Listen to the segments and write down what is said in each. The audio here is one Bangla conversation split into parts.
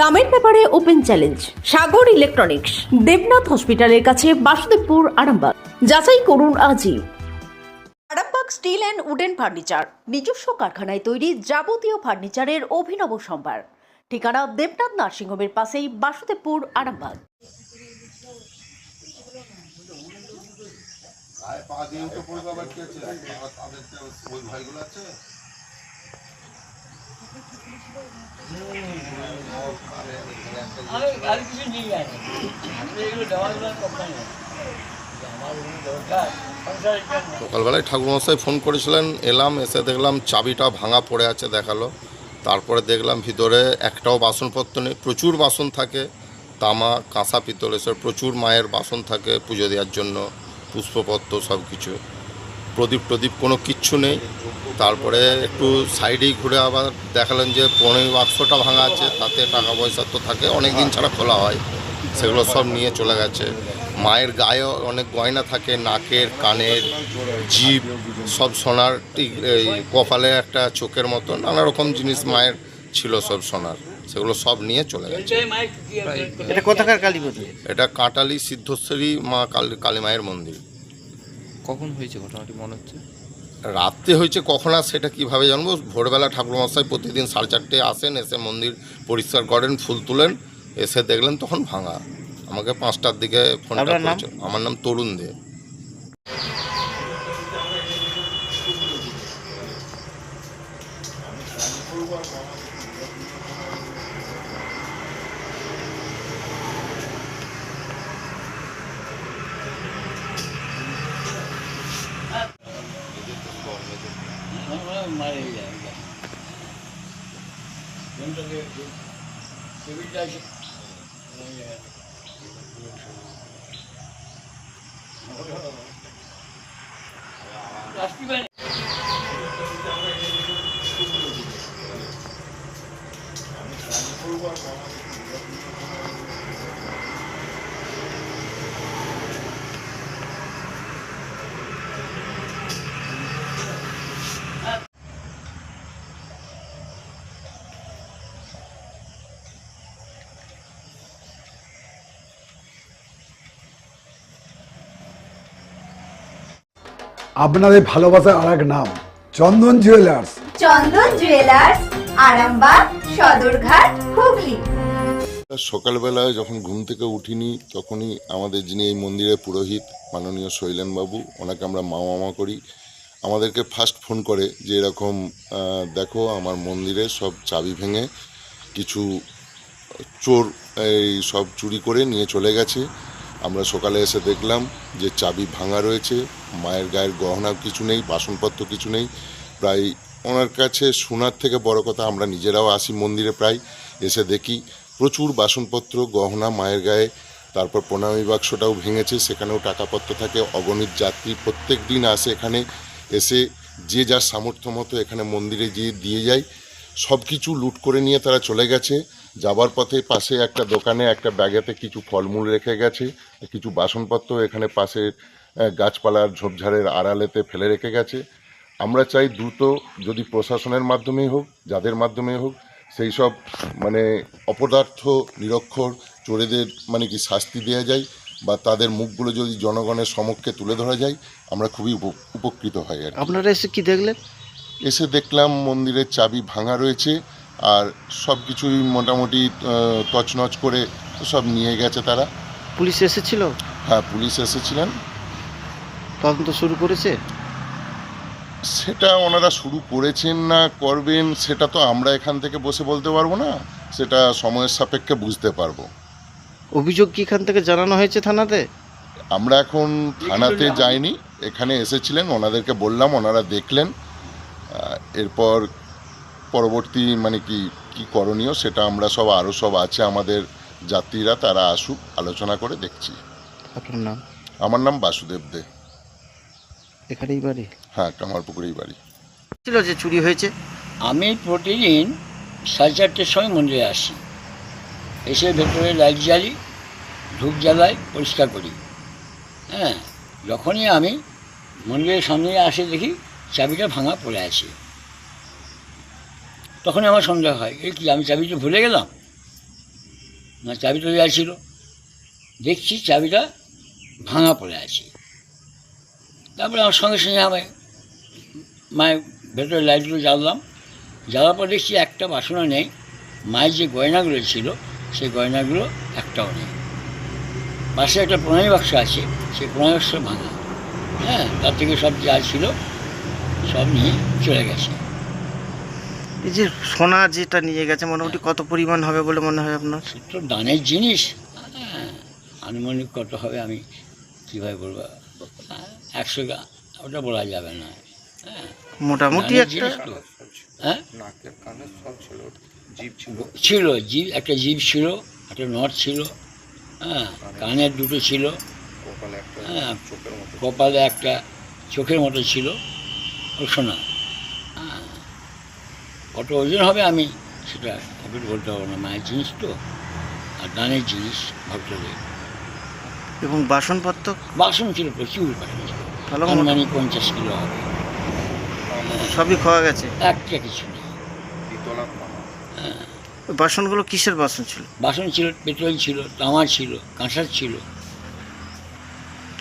দামের ব্যাপারে open challenge Sagar electronics Debnath হসপিটালের কাছে বাসুদেবপুর আরামবাগ। যাচাই করুন আজই। Arambagh steel and wooden furniture নিজস্ব কারখানায় তৈরি যাবতীয় ফার্নিচারের অভিনব সম্ভার। ঠিকানা দেবনাথ নার্সিংহোমের পাশেই বাসুদেবপুর আরামবাগ। পা দিয়ে উঠে পড়বে আবার কি আছে ওই ভয়গুলো আছে। সকালবেলায় ঠাকুরমশাই ফোন করেছিলেন, এলাম, এসে দেখলাম চাবিটা ভাঙা পড়ে আছে দেখাল। তারপরে দেখলাম ভিতরে একটাও বাসনপত্র নেই, প্রচুর বাসন থাকে, তামা, কাঁসা, পিতল, এসব প্রচুর মায়ের বাসন থাকে পুজো দেওয়ার জন্য, পুষ্পপত্র সব কিছু প্রদীপ টদীপ কোনো কিচ্ছু নেই। তারপরে একটু সাইডেই ঘুরে আবার দেখালেন যে পনেরো বাক্সটা ভাঙা আছে তাতে টাকা পয়সা তো থাকে অনেক দিন ছাড়া খোলা হয়। সেগুলো সব নিয়ে চলে গেছে। মায়ের গায়ে অনেক গয়না থাকে নাকের কানের জিভ সব সোনার এই কপালে একটা চোখের মতো নানা রকম জিনিস মায়ের ছিল সব সোনার সেগুলো সব নিয়ে চলে গেছে। এটা কোথাকার কালী মন্দির এটা কাঁটালি সিদ্ধেশ্বরী মা কালী কালী মায়ের মন্দির। কখন হয়েছে ঘটনাটি মনে হচ্ছে? রাত্রে হয়েছে কখন আর সেটা কীভাবে জানব? ভোরবেলা ঠাকুরমশাই প্রতিদিন সাড়ে চারটে আসেন এসে মন্দির পরিষ্কার করেন ফুল তুলেন এসে দেখলেন তখন ভাঙা। আমাকে পাঁচটার দিকে ফোনটা করেছে। আমার নাম তরুণ দে। amarelada. Vamos ver aqui. Se eu virar já. Amarelada. Acho que vai. আপনাদের ভালোবাসার আর এক নাম চন্দন জুয়েলার্স চন্দন জুয়েলার্স আরামবাগ সদরঘাট হুগলি। সকালবেলায় যখন ঘুম থেকে উঠিনি তখনই আমাদের যিনি এই মন্দিরের পুরোহিত মাননীয় শৈলেনবাবু ওনাকে আমরা মা মামা করি। আমাদেরকে ফার্স্ট ফোন করে যে এরকম দেখো আমার মন্দিরে সব চাবি ভেঙে কিছু চোর এই সব চুরি করে নিয়ে চলে গেছে। আমরা সকালে এসে দেখলাম যে চাবি ভাঙা রয়েছে, মায়ের গায়ের গহনা কিছু নেই, বাসনপত্র কিছু নেই। প্রায় ওনার কাছে শোনার থেকে বড় কথা আমরা নিজেরাও আসি মন্দিরে প্রায়, এসে দেখি প্রচুর বাসনপত্র, গহনা, মায়ের গায়ে, তারপর প্রণামী বাক্সটাও ভেঙেছে, সেখানেও টাকাপত্র থাকে। অগণিত যাত্রী প্রত্যেক দিন আসে এখানে, এসে যে যার সামর্থ্য মতো এখানে মন্দিরে গিয়ে দিয়ে যায়। সব কিছু লুট করে নিয়ে তারা চলে গেছে। যাবার পথে পাশে একটা দোকানে একটা ব্যাগেতে কিছু ফলমূল রেখে গেছে কিছু বাসনপত্র এখানে পাশে গাছপালার ঝোপঝাড়ের আড়ালেতে ফেলে রেখে গেছে। আমরা চাই দ্রুত যদি প্রশাসনের মাধ্যমেই হোক যাদের মাধ্যমেই হোক সেই সব মানে অপদার্থ নিরক্ষর চোরেদের মানে কি শাস্তি দেওয়া যায় বা তাদের মুখগুলো যদি জনগণের সমক্ষে তুলে ধরা যায় আমরা খুবই উপ- উপকৃত হই আর আপনারা এসে কি দেখলেন? এসে দেখলাম মন্দিরের চাবি ভাঙা রয়েছে আর সব কিছুই মোটামুটি তছনছ করে সব নিয়ে গেছে তারা। পুলিশ এসেছিল? হ্যাঁ পুলিশ এসেছিলেন। তদন্ত শুরু করেছে? সেটা ওনারা শুরু করেছেন না করবেন সেটা তো আমরা এখান থেকে বসে বলতে পারব না সেটা সময়ের সাপেক্ষে বুঝতে পারব। অভিযোগ কি এখান থেকে জানানো হয়েছে থানাতে? আমরা এখন থানাতে যাইনি এখানে এসেছিলেন ওনাদেরকে বললাম ওনারা দেখলেন এরপর পরবর্তী মানে কি কি করণীয় সেটা আমরা সব আরও সব আছে আমাদের যাত্রীরা তারা আসুক আলোচনা করে দেখছি। আপনার নাম? আমার নাম বাসুদেব দে। এখানেই বাড়ি? হ্যাঁ কামারপুকুরেই বাড়ি। ছিল যে চুরি হয়েছে? আমি প্রতিদিন সাড়ে চারটের সময় মন্দিরে আসি। এসে ভেতরে লাইট জ্বালি ধূপ জ্বালাই পরিষ্কার করি। হ্যাঁ যখনই আমি মন্দিরের সামনে আসে দেখি চাবিটা ভাঙা পড়ে আছে। তখনই আমার সন্দেহ হয় এই কি, আমি চাবিটা ভুলে গেলাম? না চাবিটা দেওয়া ছিল। দেখছি চাবিটা ভাঙা পড়ে আছে। তারপরে আমার সঙ্গে সঙ্গে আমি মায়ের ভেতরে লাইটগুলো জ্বাললাম। জ্বালার পর দেখছি একটা বাসনও নেই। মায়ের যে গয়নাগুলো ছিল, সেই গয়নাগুলো একটাও নেই। পাশে একটা প্রণয় বাক্স আছে, সেই প্রণয় বাক্স ভাঙা। হ্যাঁ তার থেকে সব যা ছিল, সব নিয়ে চলে গেছে। এই যে সোনা যেটা নিয়ে গেছে মোটামুটি কত পরিমাণ হবে বলে মনে হয় আপনার? তো দানের জিনিস। হ্যাঁ আনুমানিক কত হবে আমি কীভাবে বলব? একশো গা- ওটা বলা যাবে না। হ্যাঁ। মোটামুটি একটা হ্যাঁ? নাকের কানে সব ছিল জিভ একটা জীব ছিল একটা নট ছিল। হ্যাঁ কানের দুটো ছিল। কপালে একটা হ্যাঁ চোখের মতো কপালে একটা চোখের মতো ছিল। ও সোনা। কত ওজন হবে আমি সেটা এখন বলতে পারব না মায়ের জিনিস তো আর দানের জিনিস ভক্তদের এবং বাসনপত্র? বাসন ছিল প্রচুর বাসন আনুমানিক পঞ্চাশ কিলো হবে। সবই খাওয়া গেছে? একটা কিছু নেই। ওই বাসনগুলো কিসের বাসন ছিল? বাসন ছিল পেট্রোল ছিল তামা ছিল কাঁসার ছিল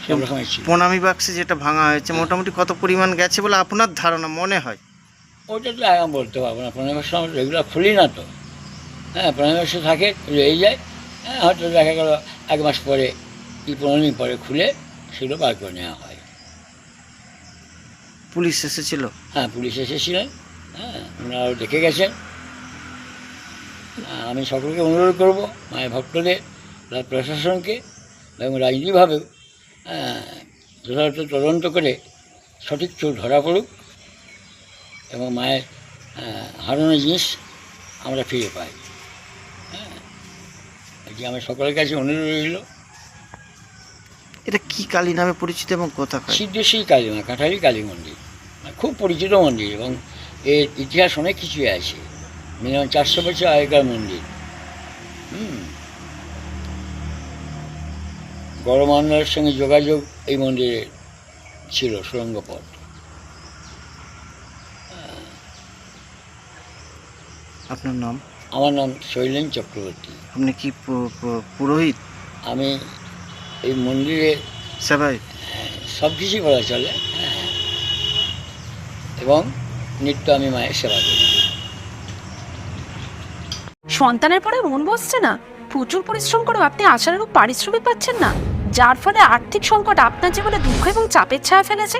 সব রকমের ছিল। প্রণামী বাক্সে যেটা ভাঙা হয়েছে মোটামুটি কত পরিমাণ গেছে বলে আপনার ধারণা মনে হয়? ওটা তো এখন বলতে পারব না বাক্স আমরা রেগুলার খুলি না তো। হ্যাঁ প্রণামী বাক্স থাকে রয়ে যায়। হ্যাঁ হয়তো দেখা গেল এক মাস পরে কি পনেরো দিন পরে খুলে সেগুলো বার করে নেওয়া হয়। পুলিশ এসেছিল? হ্যাঁ পুলিশ এসেছিলেন হ্যাঁ ওনারাও দেখে গেছেন। আমি সকলকে অনুরোধ করব মায়ের ভক্তদের প্রশাসনকে এবং রাজনীতিভাবেও আহ, যথাযথ তদন্ত করে সঠিক চোর ধরা পড়ুক। এবং মায়ের হারানো জিনিস আমরা ফিরে পাই। হ্যাঁ। এটি আমার সকলের কাছে অনুরোধ রইল। এটা কি কালী নামে পরিচিত এবং কোথাকার সিদ্ধেশ্বরী কালী মা কাঠারি কালী মন্দির। খুব পরিচিত মন্দির এবং এর ইতিহাস অনেক কিছুই আছে। মিনিমাম চারশো বছর আগেকার মন্দির। হুম। গরমান্নার সঙ্গে যোগাযোগ এই মন্দিরে ছিল সুরঙ্গ আপনার নাম? আমার নাম শৈলেন চক্রবর্তী। আপনি কি পুরোহিত? আমি এই মন্দিরে সেবাই সব কিছুই বলা চলে হ্যাঁ। এবং নিত্য আমি মায়ের সেবা করি। সন্তানের পরে মন বসছে না। প্রচুর পরিশ্রম করেও আপনি আশানুরূপ পারিশ্রমিক পাচ্ছেন না। যার ফলে আর্থিক সংকট আপনার জীবনে দুঃখ এবং চাপের ছায়া ফেলেছে।